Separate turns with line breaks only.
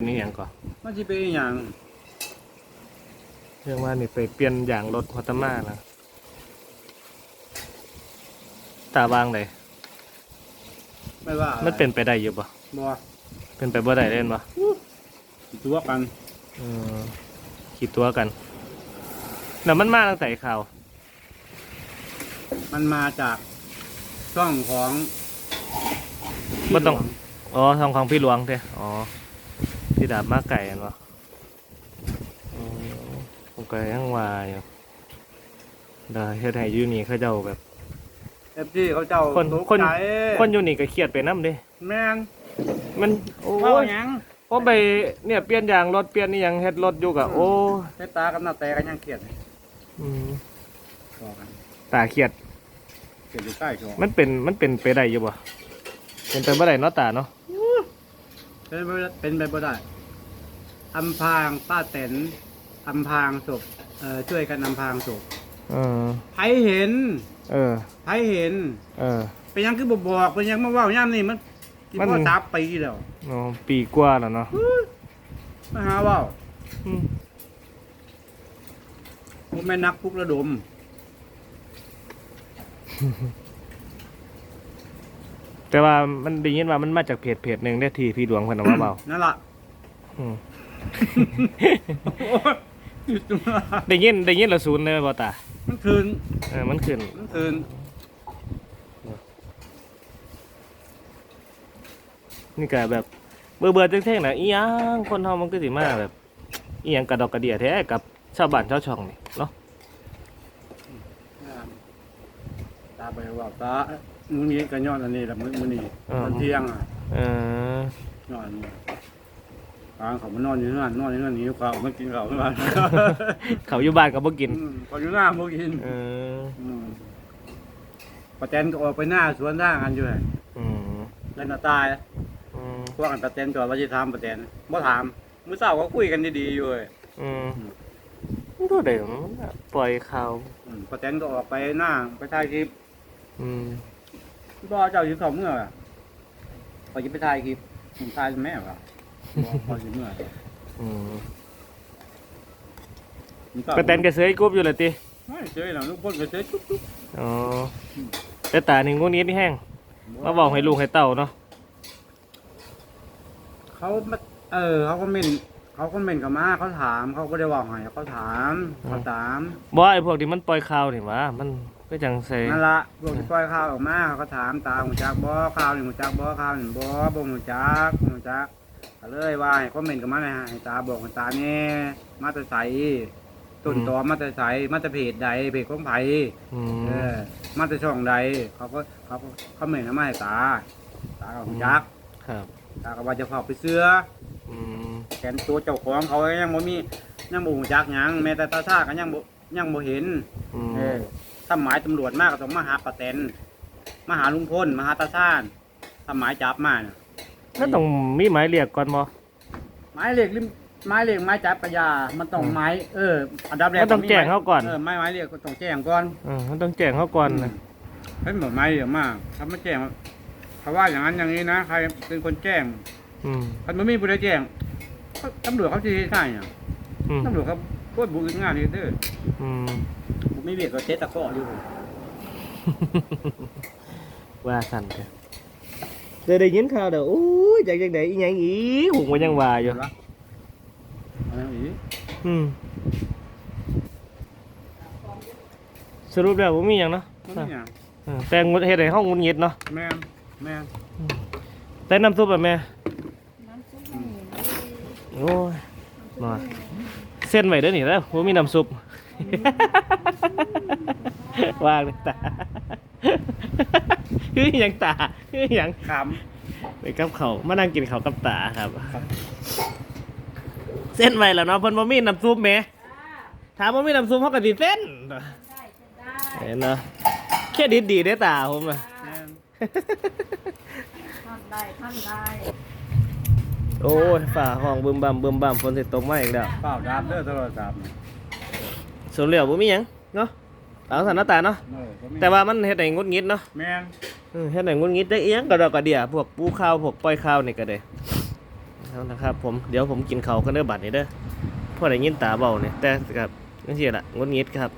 นี่หยังก่อน
มันสิเป็นอหย่าง
เรื่องว่านี่ไปเปลี่ยนอย่างรถฮอตตามานะตาบางเลย
ไม่ว่า
มันเป็นไปได้อยู่ปะ
บ่
เป็นไปบ่ได้เล่นปะ
ตัวกัน
เออขีดตัวกันแต่มันมาตั้งแต่ข่าว
มันมาจากช่องของ
บ่ต้องอ๋อทางของพี่หลวงเด้อ๋อ ที่ดาบมาไก่กันวะอ๋อผมก็ยังว่าอยู่ได้เฮ็ดให้อยู่นี่เขาเจ้าแบบ
เอฟซีเขาเจ้า
คน
ตก
คน
ใจ
คนอยู่นี่ก็เครียดไปน้ำเด้
แม่น
มันโอ้
เว้ายหยัง
เพราะไปเนี่ยเปลี่ยนยางรถเปลี่ยนนี่ยังเฮ็ดรถอยู่กะโอ้
ใช้ตากับหน้าแต่กันยังเขียด
อืม
บอกกัน
ตาเครียด
เขียดอยู่ใต้ช่อง
มันเป็นมันเป็นไปได้อยู่บ่เป็นไปบ่ได้เนาะตาเนาะ
เป็นไปเป็นไปบ่ได้อำพรางป้าแตนอำพรางศพเอ่อช่วยกันอำพรางศพ
เออ
ไผเห็น
เออ
ไผเห็น
เออ
เป็นหยังคือบ่บอกเป็นหยังมาเว้าย่ามนี่มันที่
มัน
พ่อซับปีแล้ว
เนาะปีกว่าแล้วเนาะ
มาหาเว้า
อืม
ผมแม่นนักปลุกระดม
แต่ว่ามันได้ยินว่ามันมาจากเพจเพจหนึงได้อที่พี่ดวงเพิ่นเอามาเบา
นั่นล่ะ
อืม
โอ้ยอยู่ตรงนั้น
ได้ยินได้ยินและศูนย์เลยบ่ตา
มันคืน
เออมันขึ้น
มันคืน
นี่ก็แบบเบื่อเบื่อๆเท่งๆน่ะอีหยังคนเฮามันก็สิมาแบบอีหยังกระดอกกระเดียแท้กับชาวบ้านชาวช่องนี่เนาะ
ตาไปว่าตา มื้อนี้ก็ย้อนอันนี้แหละมื้อมื้อนี้ตอนเที่ยงอะ
เออ
ย้อนอันนี้ทางเขามานอนอยู่นั่นนอนอยู่นั่นหิวข้าวมากินข้าวที่บ้าน
เขาอยู่บ้านก็บ่กิน
อืมเขาอยู่หน้าบ่กิน
เออ
อืมป้าแตนก็ออกไปหน้าสวนทางกันอยู่เลย
อืม
แล้วน่ะตาย
อืม
พวกกันป้าแตนก่อนว่าสิถามป้าแตนบ่ถามมื้อเช้าก็คุยกันดีๆอยู่เว้ย
อืมมันก็ได้มันน่ะปล่อยข่าว
อืมป้าแตนก็ออกไปหน้าไปถ่ายคลิป
อืม
บ่เจ้าอยู่สองเมื่อพอจะไปถ่ายคลิปผมถ่ายแม่ว่ะบ่พอสิเมื่อ
อืม
มัน
ไปแตนก็เสยกรุ๊บอยู่เลยติ
ไม่เจอแล้วลูกพ่นก็เจอจุ๊บจุ๊บ
อ๋อแต่ตานี่งวดนี้นี่แห้งมาบอกให้ลูกให้เต้าเนาะ
เขามาเออ เขาก็เม่นเขาก็เม่นกับมาเขาถามเขาก็ได้ว่าให้เขาถามเขาถาม
บ่ไอ้พวกที่มันปล่อยข่าวนี่หว่ามัน ก็จังใส่
นั่นละพวกที่ปล่อยข่าวออกมาเขาก็ถามตาหูจักบ่ข่าวนี่หูจักบ่ข่าวนี่บ่บ่หูจักบ่หูจักก็เลยว่าให้เขาเม่นกับมาให้ให้ตาบอกให้ตาแน่มาแต่ใสต้นตอมาแต่ใสมาแต่เพจใดเพจของไผ
อืม
เออมาแต่ช่องใดเขาก็เขาก็เขาเม่นเอามาให้ตา ตาก็หูจัก
ครับ
ตาก็ว่าจะเข้าไปเสื้อ
อืม
แขนตัวเจ้าของเขายังบ่มียังบ่ฮู้จักหยังแม้แต่ตาท่าก็ยังบ่ยังบ่เห็น
อืม
เออ ถ้าหมายตำรวจมากก็ต้องมาหาป้าแตนมาหาลุงพลมาหาตาซ่านถ้าหมายจับมาน่ะ
ก็ต้องมีหมายเรียกก่อนบ่
หมายเลขริมหมายเลขหมายจับปัญญามันต้อง
อืม
หมายเอออันดับแรก
มันต้องแจ้งเขาก่อน
เออหมายหมายเลขก็ต้องแจ้งก่อน
เออมันต้องแจ้งเขาก่อนนะ
เฮ้ยหมดหมายเยอะมากถ้าไม่แจ้งเขาว่าอย่างนั้นอย่างนี้นะใครเป็นคนแจ้ง
อืม
คันบ่มีผู้ใดแจ้งเขาตำรวจเขาสิเฮ็ดให้หยัง
อืม
ตำรวจเขาโคตรบุกงานนี่เด้อ
อืม
ผมไม่เวียดก็เตะตะกร้ออยู่ผม
ว่าสั่นเถอะเดี๋ยวได้ยินข่าวเดี๋ยวโอ้ยจากจังไดอีหยังอีหูมันยังว่าอยู่
เอาอย่างนี้
อืมสรุปแล้วบ่มีหยังเนาะ
มันมีหยัง
เออแต่งดเฮ็ดให้ห้องงุนงิดเนาะ
แม่นแม่น
แต่น้ำซุปอะแม่
น้ำซุปไม่เห็นเลย
โอ้ยมา เส้นไว้เด้อนี่แล้วบ่มีน้ำซุปว่างเลยตาคือหยังตาคือหยัง
ข
ไปกับเขาวมานั่งกินเขาวกับตาครับ เส้นไว้แล้วเนาะเพิ่นบ่มีน้ำซุปแหมถามบ่มีน้ำซุปเฮาก็สิเส้น
ได้จะได้
เห็นเนาะแค่ดิดดีได้อตาผมอะำ
แม่น
ท่านได้ท่านได้
โอ้ยฝ่าห้องบึมบั่มบึมบั่มฝนสิตกมาอีกแล้ว
เปล่าดาบเด้อโทรศัพท์
ส่วนเหลือบ่มีหยังเนาะเอาสันหน้าตาเนาะ
เออบ่มี
แต่ว่ามันเฮ็ดให้งุดงิดเนาะ
แม่น
เออเฮ็ดให้งุดงิดได้เอียงกระดอกกระเดียพวกปูข้าวพวกปล่อยข้าวนี่ก็ได้เอานะครับผมเดี๋ยวผมกินเขาวกันเด้อบัดนี้เด้อพอได้ยินตาเบาเนี่ยแต่กับนั่นสิละงดงิดครับ